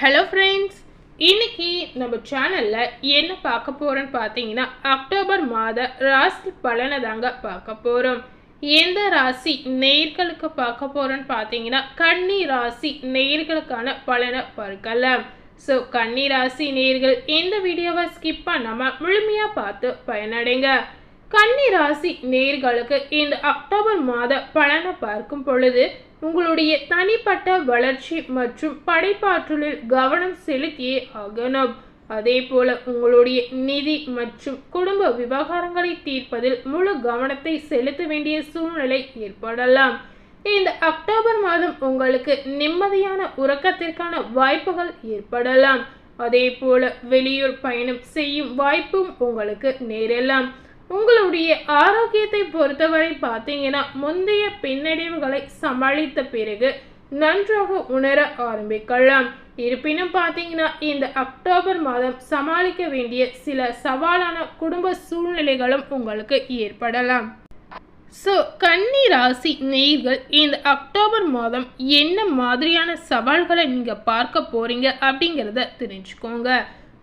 Hello friends இன்னைக்கு நம்ம சேனலில் என்ன பார்க்க போகிறோன்னு பார்த்தீங்கன்னா அக்டோபர் மாத ராசி பலனை தாங்க பார்க்க போகிறோம் எந்த ராசி நேர்களுக்கு பார்க்க போகிறோன்னு பார்த்தீங்கன்னா கன்னி ராசி நேர்களுக்கான பலனை பார்க்கலாம் ஸோ கன்னி ராசி நேர்கள் இந்த வீடியோவை ஸ்கிப் பண்ணாமல் முழுமையாக பார்த்து பயனடைங்க. கன்னிராசி நேர்களுக்கு இந்த அக்டோபர் மாத பலனை பார்க்கும் பொழுது உங்களுடைய தனிப்பட்ட வளர்ச்சி மற்றும் படைப்பாற்றலில் கவனம் செலுத்தியே ஆகணும். அதே போல உங்களுடைய நிதி மற்றும் குடும்ப விவகாரங்களை தீர்ப்பதில் முழு கவனத்தை செலுத்த வேண்டிய சூழ்நிலை ஏற்படலாம். இந்த அக்டோபர் மாதம் உங்களுக்கு நிம்மதியான உறக்கத்திற்கான வாய்ப்புகள் ஏற்படலாம். அதே போல வெளியூர் பயணம் செய்யும் வாய்ப்பும் உங்களுக்கு நேரலாம். உங்களுடைய ஆரோக்கியத்தை பொறுத்தவரை பார்த்தீங்கன்னா முந்தைய பின்னடைவுகளை சமாளித்த பிறகு நன்றாக உணர ஆரம்பிக்கலாம். இருப்பினும் பார்த்தீங்கன்னா இந்த அக்டோபர் மாதம் சமாளிக்க வேண்டிய சில சவாலான குடும்ப சூழ்நிலைகளும் உங்களுக்கு ஏற்படலாம். ஸோ கன்னி ராசி நேர்கள் இந்த அக்டோபர் மாதம் என்ன மாதிரியான சவால்களை நீங்கள் பார்க்க போகிறீங்க அப்படிங்கிறத தெரிஞ்சுக்கோங்க.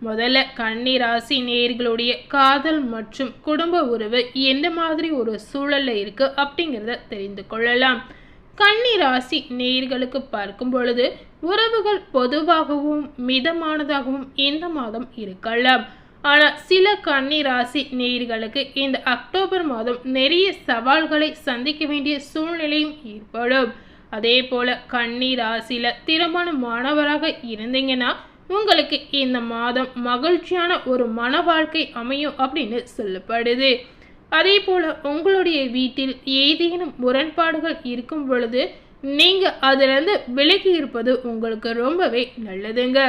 முதல்ல கன்னி ராசி நேயர்களுடைய காதல் மற்றும் குடும்ப உறவு எந்த மாதிரி ஒரு சூழல்ல இருக்குது அப்படிங்கிறத தெரிந்து கொள்ளலாம். கன்னி ராசி பார்க்கும் பொழுது உறவுகள் பொதுவாகவும் மிதமானதாகவும் இந்த மாதம் இருக்கலாம். ஆனால் சில கன்னி ராசி இந்த அக்டோபர் மாதம் நிறைய சவால்களை சந்திக்க வேண்டிய சூழ்நிலையும் ஏற்படும். அதே போல கன்னி ராசியில திருமணமானவராக இருந்தீங்கன்னா உங்களுக்கு இந்த மாதம் மகிழ்ச்சியான ஒரு மன வாழ்க்கை அமையும் அப்படின்னு சொல்லப்படுது. அதே போல் உங்களுடைய வீட்டில் ஏதேனும் முரண்பாடுகள் இருக்கும் பொழுது நீங்கள் அதிலிருந்து விலகி இருப்பது உங்களுக்கு ரொம்பவே நல்லதுங்க.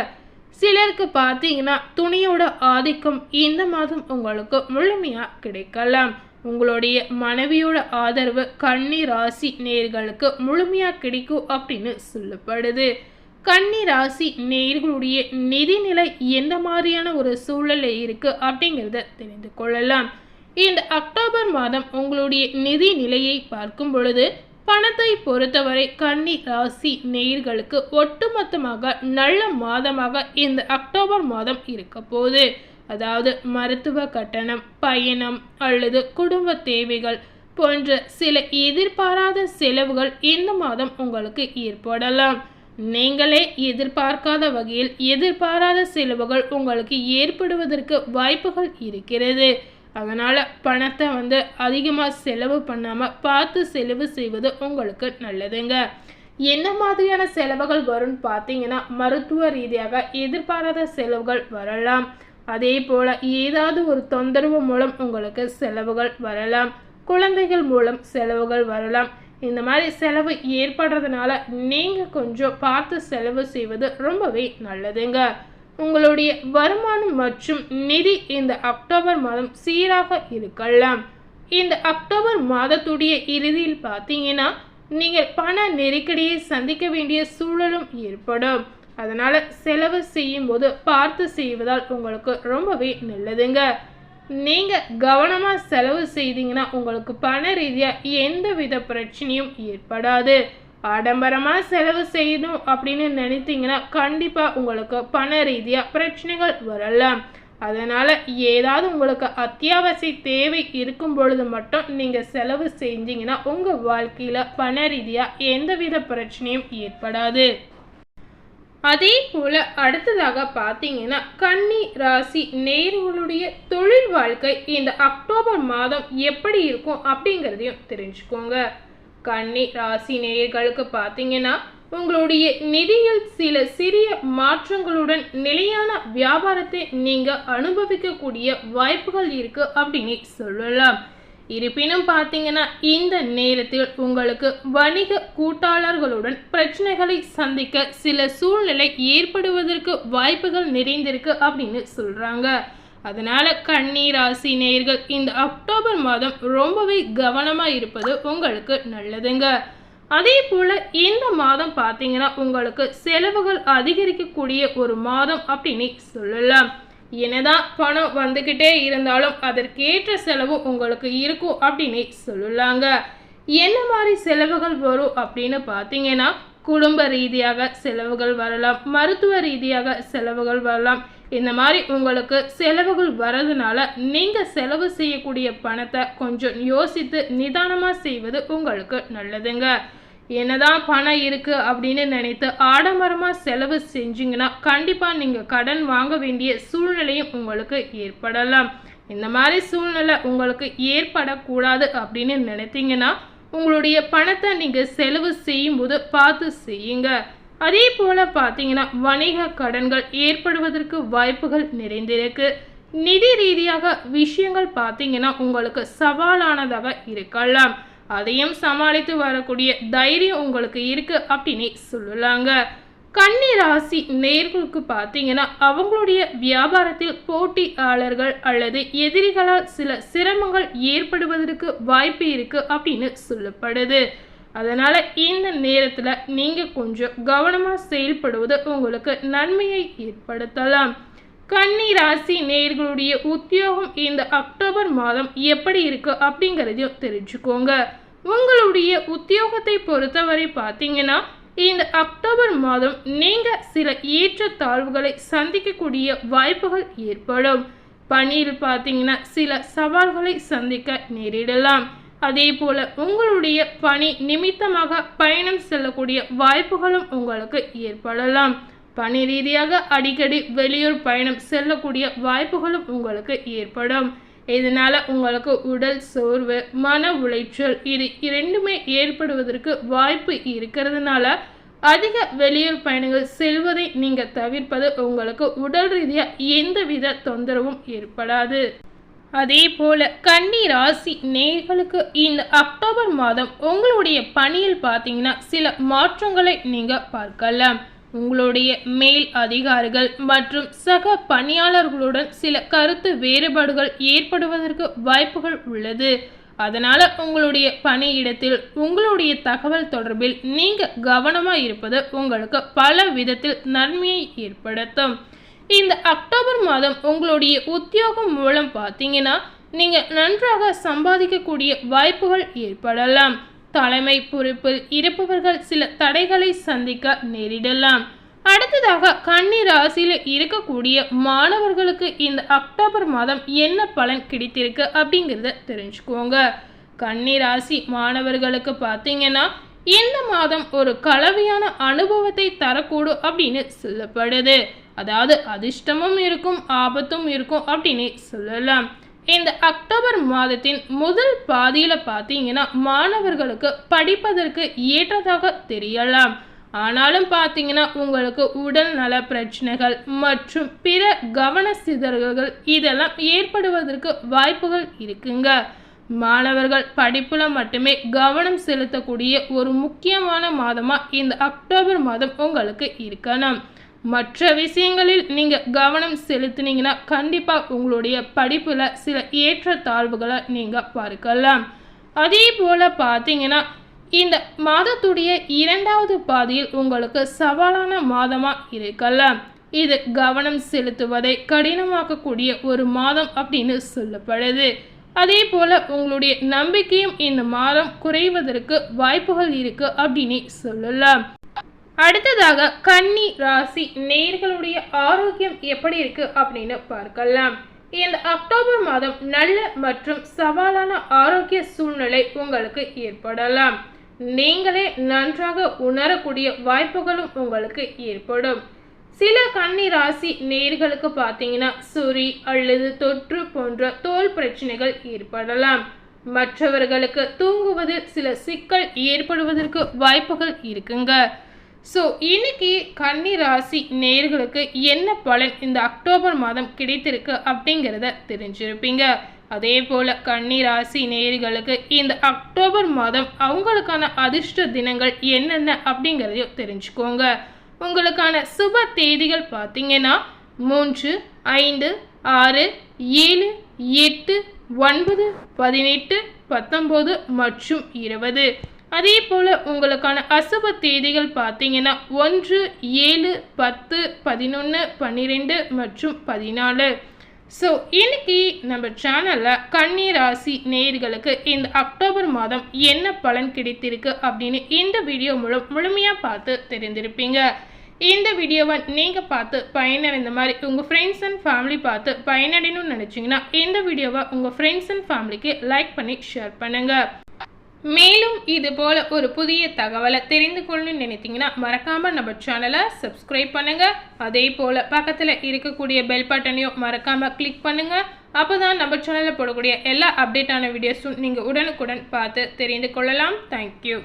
சிலருக்கு பார்த்தீங்கன்னா துணியோட ஆதிக்கம் இந்த மாதம் உங்களுக்கு முழுமையாக கிடைக்கலாம். உங்களுடைய மனைவியோட ஆதரவு கன்னி ராசி நேர்களுக்கு முழுமையாக கிடைக்கும் அப்படின்னு சொல்லப்படுது. கன்னி ராசி நேர்களுடைய நிதிநிலை எந்த மாதிரியான ஒரு சூழலில் இருக்கு அப்படிங்கிறத தெரிந்து கொள்ளலாம். இந்த அக்டோபர் மாதம் உங்களுடைய நிதி நிலையை பார்க்கும் பொழுது பணத்தை பொறுத்தவரை கன்னி ராசி நேயர்களுக்கு ஒட்டுமொத்தமாக நல்ல மாதமாக இந்த அக்டோபர் மாதம் இருக்க போகுது. அதாவது மருத்துவ கட்டணம் பயணம் அல்லது குடும்ப தேவைகள் போன்ற சில எதிர்பாராத செலவுகள் இந்த மாதம் உங்களுக்கு ஏற்படலாம். நீங்களே எதிர்பார்க்காத வகையில் எதிர்பாராத செலவுகள் உங்களுக்கு ஏற்படுவதற்கு வாய்ப்புகள் இருக்கிறது. அதனால் பணத்தை வந்து அதிகமாக செலவு பண்ணாமல் பார்த்து செலவு செய்வது உங்களுக்கு நல்லதுங்க. என்ன மாதிரியான செலவுகள் வரும்னு பார்த்தீங்கன்னா மருத்துவ ரீதியாக எதிர்பாராத செலவுகள் வரலாம். அதே போல் ஏதாவது ஒரு தொந்தரவு மூலம் உங்களுக்கு செலவுகள் வரலாம். குழந்தைகள் மூலம் செலவுகள் வரலாம். இந்த மாதிரி செலவு ஏற்படுறதுனால நீங்கள் கொஞ்சம் பார்த்து செலவு செய்வது ரொம்பவே நல்லதுங்க. உங்களுடைய வருமானம் மற்றும் நிதி இந்த அக்டோபர் மாதம் சீராக இருக்கலாம் இந்த அக்டோபர் மாதத்துடைய இறுதியில் பார்த்தீங்கன்னா நீங்கள் பண நெருக்கடியை சந்திக்க வேண்டிய சூழலும் ஏற்படும். அதனால் செலவு செய்யும் போது பார்த்து செய்வதால் உங்களுக்கு ரொம்பவே நல்லதுங்க. நீங்கள் கவனமாக செலவு செய்தீங்கன்னா உங்களுக்கு பண ரீதியாக எந்த வித பிரச்சனையும் ஏற்படாது. ஆடம்பரமாக செலவு செய்யணும் அப்படின்னு நினைத்தீங்கன்னா கண்டிப்பாக உங்களுக்கு பண ரீதியாக பிரச்சனைகள் வரலாம். அதனால் ஏதாவது உங்களுக்கு அத்தியாவசிய தேவை இருக்கும் பொழுது மட்டும் நீங்கள் செலவு செஞ்சீங்கன்னா உங்கள் வாழ்க்கையில் பண ரீதியாக எந்தவித பிரச்சனையும் ஏற்படாது. அதே போல் அடுத்ததாக பார்த்தீங்கன்னா கன்னி ராசி நேர்களுடைய தொழில் வாழ்க்கை இந்த அக்டோபர் மாதம் எப்படி இருக்கும் அப்படிங்கிறதையும் தெரிஞ்சுக்கோங்க. கன்னி ராசி நேயர்களுக்கு பார்த்தீங்கன்னா உங்களுடைய நிதியில் சில சிறிய மாற்றங்களுடன் நிலையான வியாபாரத்தை நீங்க அனுபவிக்கக்கூடிய வாய்ப்புகள் இருக்கு அப்படின்னு சொல்லலாம். இருப்பினும் பார்த்தீங்கன்னா இந்த நேரத்தில் உங்களுக்கு வணிக கூட்டாளர்களுடன் பிரச்சனைகளை சந்திக்க சில சூழ்நிலை ஏற்படுவதற்கு வாய்ப்புகள் நிறைந்திருக்கு அப்படின்னு சொல்கிறாங்க அதனால கண்ணீராசி ராசி இந்த அக்டோபர் மாதம் ரொம்பவே கவனமாக இருப்பது உங்களுக்கு நல்லதுங்க. அதே போல் இந்த மாதம் பார்த்தீங்கன்னா உங்களுக்கு செலவுகள் அதிகரிக்கக்கூடிய ஒரு மாதம் அப்படின்னு சொல்லலாம். என்னதான் பணம் வந்துக்கிட்டே இருந்தாலும் அதற்கேற்ற செலவு உங்களுக்கு இருக்கும் அப்படின்னு சொல்லலாங்க என்ன மாதிரி செலவுகள் வரும் அப்படின்னு பார்த்தீங்கன்னா குடும்ப ரீதியாக செலவுகள் வரலாம் மருத்துவ ரீதியாக செலவுகள் வரலாம். இந்த மாதிரி உங்களுக்கு செலவுகள் வரதுனால நீங்கள் செலவு செய்யக்கூடிய பணத்தை கொஞ்சம் யோசித்து நிதானமாக செய்வது உங்களுக்கு நல்லதுங்க. என்னதான் பணம் இருக்குது அப்படின்னு நினைத்து ஆடம்பரமாக செலவு செஞ்சிங்கன்னா கண்டிப்பாக நீங்கள் கடன் வாங்க வேண்டிய சூழ்நிலையும் உங்களுக்கு ஏற்படலாம். இந்த மாதிரி சூழ்நிலை உங்களுக்கு ஏற்படக்கூடாது அப்படின்னு நினைத்தீங்கன்னா உங்களுடைய பணத்தை நீங்கள் செலவு செய்யும்போது பார்த்து செய்யுங்க. அதே போல் பார்த்தீங்கன்னா வணிக கடன்கள் ஏற்படுவதற்கு வாய்ப்புகள் நிறைந்திருக்கு. நிதி ரீதியாக விஷயங்கள் பார்த்தீங்கன்னா உங்களுக்கு சவாலானதாக இருக்கலாம். அதையும் சமாளித்து வரக்கூடிய தைரியம் உங்களுக்கு இருக்குது அப்படின்னு சொல்லலாங்க. கன்னி ராசி நேர்களுக்கு பார்த்தீங்கன்னா அவங்களுடைய வியாபாரத்தில் போட்டியாளர்கள் அல்லது எதிரிகளால் சில சிரமங்கள் ஏற்படுவதற்கு வாய்ப்பு இருக்குது அப்படின்னு சொல்லப்படுது. அதனால் இந்த நேரத்தில் நீங்கள் கொஞ்சம் கவனமாக செயல்படுவது உங்களுக்கு நன்மையை ஏற்படுத்தலாம். கன்னி ராசி நேர்களுடைய உத்தியோகம் இந்த அக்டோபர் மாதம் எப்படி இருக்கு அப்படிங்கிறதையும் தெரிஞ்சுக்கோங்க. உங்களுடைய உத்தியோகத்தை பொறுத்தவரை பார்த்தீங்கன்னா இந்த அக்டோபர் மாதம் நீங்கள் சில ஏற்றத்தாழ்வுகளை சந்திக்கக்கூடிய வாய்ப்புகள் ஏற்படும். பணியில் பார்த்தீங்கன்னா சில சவால்களை சந்திக்க நேரிடலாம். அதே போல் உங்களுடைய பணி நிமித்தமாக பயணம் செல்லக்கூடிய வாய்ப்புகளும் உங்களுக்கு ஏற்படலாம். பணி ரீதியாக அடிக்கடி வெளியூர் பயணம் செல்லக்கூடிய வாய்ப்புகளும் உங்களுக்கு ஏற்படும். இதனால உங்களுக்கு உடல் சோர்வு மன உளைச்சல் இது இரண்டுமே ஏற்படுவதற்கு வாய்ப்பு இருக்கிறதுனால அதிக வெளியூர் பயணங்கள் செல்வதை நீங்கள் தவிர்ப்பது உங்களுக்கு உடல் ரீதியாக எந்தவித தொந்தரவும் ஏற்படாது. அதே போல கன்னி ராசி நேர்களுக்கு இந்த அக்டோபர் மாதம் உங்களுடைய பணியில் பார்த்தீங்கன்னா சில மாற்றங்களை நீங்கள் பார்க்கலாம். உங்களுடைய மேல் அதிகாரிகள் மற்றும் சக பணியாளர்களுடன் சில கருத்து வேறுபாடுகள் ஏற்படுவதற்கு வாய்ப்புகள் உள்ளது. அதனால் உங்களுடைய பணியிடத்தில் உங்களுடைய தகவல் தொடர்பில் நீங்கள் கவனமாக இருப்பது உங்களுக்கு பல விதத்தில் நன்மையை ஏற்படுத்தும். இந்த அக்டோபர் மாதம் உங்களுடைய உத்தியோகம் மூலம் பார்த்தீங்கன்னா நீங்கள் நன்றாக சம்பாதிக்கக்கூடிய வாய்ப்புகள் ஏற்படலாம். தலைமை பொறுப்பில் இருப்பவர்கள் சில தடைகளை சந்திக்க நேரிடலாம். அடுத்ததாக கன்னி ராசியில் இருக்கக்கூடிய மாணவர்களுக்கு இந்த அக்டோபர் மாதம் என்ன பலன் கிடைத்திருக்கு அப்படிங்கிறத தெரிஞ்சுக்கோங்க. கன்னி ராசி மாணவர்களுக்கு பார்த்தீங்கன்னா இந்த மாதம் ஒரு கலவையான அனுபவத்தை தரக்கூடும் அப்படின்னு சொல்லப்படுது. அதாவது அதிர்ஷ்டமும் இருக்கும் ஆபத்தும் இருக்கும் அப்படின்னு சொல்லலாம். இந்த அக்டோபர் மாதத்தின் முதல் பாதியில் பார்த்தீங்கன்னா மாணவர்களுக்கு படிப்பதற்கு ஏற்றதாக தெரியலாம். ஆனாலும் பார்த்தீங்கன்னா உங்களுக்கு உடல் நல பிரச்சனைகள் மற்றும் பிற கவன சிதறல்கள் இதெல்லாம் ஏற்படுவதற்கு வாய்ப்புகள் இருக்குங்க. மாணவர்கள் படிப்பில் மட்டுமே கவனம் செலுத்தக்கூடிய ஒரு முக்கியமான மாதமாக இந்த அக்டோபர் மாதம் உங்களுக்கு இருக்கணும். மற்ற விஷயங்களில் நீங்கள் கவனம் செலுத்தினீங்கன்னா கண்டிப்பாக உங்களுடைய படிப்பில் சில ஏற்றத்தாழ்வுகளை நீங்கள் பார்க்கலாம். அதே போல் பார்த்தீங்கன்னா இந்த மாதத்துடைய இரண்டாவது பாதியில் உங்களுக்கு சவாலான மாதமாக இருக்கலாம். இது கவனம் செலுத்துவதை கடினமாக்கக்கூடிய ஒரு மாதம் அப்படின்னு சொல்லப்படுது. அதே போல் உங்களுடைய நம்பிக்கையும் இந்த மாதம் குறைவதற்கு வாய்ப்புகள் இருக்குது அப்படின்னு சொல்லலாம். அடுத்ததாக கன்னி ராசி நேர்களுடைய ஆரோக்கியம் எப்படி இருக்கு அப்படின்னு பார்க்கலாம். இந்த அக்டோபர் மாதம் நல்ல மற்றும் சவாலான ஆரோக்கிய சூழ்நிலை உங்களுக்கு ஏற்படலாம். நீங்களே நன்றாக உணரக்கூடிய வாய்ப்புகளும் உங்களுக்கு ஏற்படும். சில கன்னி ராசி நேர்களுக்கு பார்த்தீங்கன்னா சுரி அல்லது தொற்று போன்ற தோல் பிரச்சனைகள் ஏற்படலாம். மற்றவர்களுக்கு தூங்குவதில் சில சிக்கல் ஏற்படுவதற்கு வாய்ப்புகள் இருக்குங்க. ஸோ இன்னைக்கு கன்னி ராசி நேர்களுக்கு என்ன பலன் இந்த அக்டோபர் மாதம் கிடைத்திருக்கு அப்படிங்கிறத தெரிஞ்சிருப்பீங்க. அதே போல் கன்னி ராசி நேர்களுக்கு இந்த அக்டோபர் மாதம் அவங்களுக்கான அதிர்ஷ்ட தினங்கள் என்னென்ன அப்படிங்கிறதையும் தெரிஞ்சுக்கோங்க. உங்களுக்கான சுப தேதிகள் பார்த்தீங்கன்னா மூன்று ஐந்து ஆறு ஏழு எட்டு ஒன்பது பதினெட்டு பத்தொம்போது மற்றும் இருபது. அதே போல் உங்களுக்கான அசுப தேதிகள் பார்த்தீங்கன்னா ஒன்று ஏழு பத்து பதினொன்று பன்னிரெண்டு மற்றும் பதினாலு. ஸோ இன்னைக்கு நம்ம சேனலில் கன்னி ராசி நேயர்களுக்கு இந்த அக்டோபர் மாதம் என்ன பலன் கிடைத்திருக்கு அப்படின்னு இந்த வீடியோ மூலம் முழுமையாக பார்த்து தெரிந்திருப்பீங்க. இந்த வீடியோவை நீங்கள் பார்த்து பயனடைந்த மாதிரி உங்கள் ஃப்ரெண்ட்ஸ் அண்ட் ஃபேமிலி பார்த்து பயனடையணும்னு நினச்சிங்கன்னா இந்த வீடியோவை உங்கள் ஃப்ரெண்ட்ஸ் அண்ட் ஃபேமிலிக்கு லைக் பண்ணி ஷேர் பண்ணுங்கள் மேலும் இது போல் ஒரு புதிய தகவலை தெரிந்து கொள்ளணும்னு நினைத்தீங்கன்னா மறக்காமல் நம்ம சேனலை சப்ஸ்கிரைப் பண்ணுங்கள் அதே போல் பக்கத்தில் இருக்கக்கூடிய பெல் பட்டனையும் மறக்காமல் கிளிக் அப்போ தான் நம்ம சேனலில் போடக்கூடிய எல்லா அப்டேட்டான வீடியோஸும் நீங்கள் உடனுக்குடன் பார்த்து தெரிந்து கொள்ளலாம். தேங்க்யூ